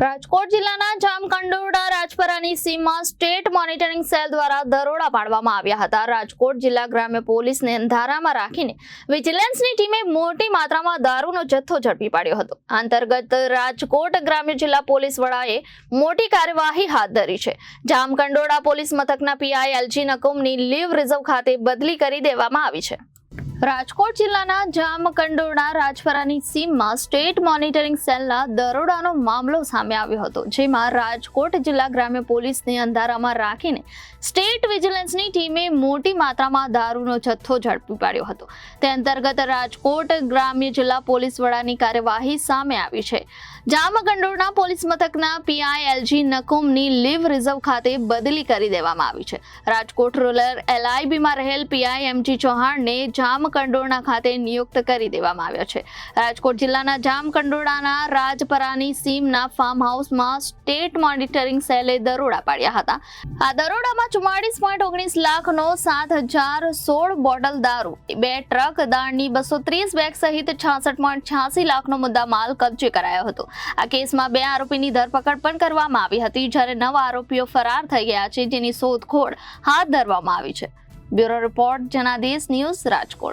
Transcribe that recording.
રાજકોટ જિલ્લાના જામકંડોરડા રાજપરાની સીમમાં state monitoring cell દ્વારા દરોડા પાડવામાં આવ્યા હતા. રાજકોટ જિલ્લા ગ્રામ્ય પોલીસને અંધારામાં રાખીને વિજિલન્સની ટીમે મોટી માત્રામાં દારૂનો જથ્થો ઝડપી પાડ્યો હતો. અંતર્ગત રાજકોટ ગ્રામ્ય જિલ્લા પોલીસ વડાએ મોટી કાર્યવાહી હાથ ધરી છે. જામકંડોરડા પોલીસ મથકના પીઆઈ એલજી નકુમની લીવ રિઝર્વ ખાતે બદલી કરી દેવામાં આવી છે. રાજકોટ જિલ્લાના જામકંડોરના રાજપરાની સીમમાં સ્ટેટ મોનિટરિંગ સેલના દરોડાનો મામલો સામે આવ્યો હતો, જેમાં રાજકોટ જિલ્લા ગ્રામ્ય પોલીસને અંધારામાં રાખીને સ્ટેટ વિજિલન્સની ટીમે મોટી માત્રામાં દારૂનો જથ્થો ઝડપી પાડ્યો હતો. તે અંતર્ગત રાજકોટ ગ્રામ્ય જિલ્લા પોલીસ વડાની કાર્યવાહી સામે આવી છે. જામકંડોરના પોલીસ મથકના પીઆઈ એલજી નકુમની લીવ રિઝર્વ ખાતે બદલી કરી દેવામાં આવી છે. રાજકોટ રૂરલ એલઆઈબીમાં રહેલ પીઆઈ એમજી ચૌહાણને જામકંડોરણા ખાતે નિયુક્ત કરી દેવામાં આવ્યા છે. રાજકોટ જિલ્લાના જામકંડોરણાના રાજપરાની સીમના ફાર્મ હાઉસમાં સ્ટેટ મોનિટરિંગ સેલે દરોડા પાડ્યા હતા. આ દરોડામાં ચુમ્માળીસ પોઈન્ટ ઓગણીસ લાખનો સાત હજાર સોળ બોટલ દારૂ, બે ટ્રક, દાળની બસો ત્રીસ બેગ સહિત છાસઠ પોઈન્ટ છ્યાસી લાખનો મુદ્દા માલ કબજે કરાયો હતો. આ કેસમાં બે આરોપીની ધરપકડ પણ કરવામાં આવી હતી, જ્યારે નવ આરોપીઓ ફરાર થઈ ગયા છે, જેની શોધખોળ હાથ ધરવામાં આવી છે. Bureau report Janadesh news Rajkot.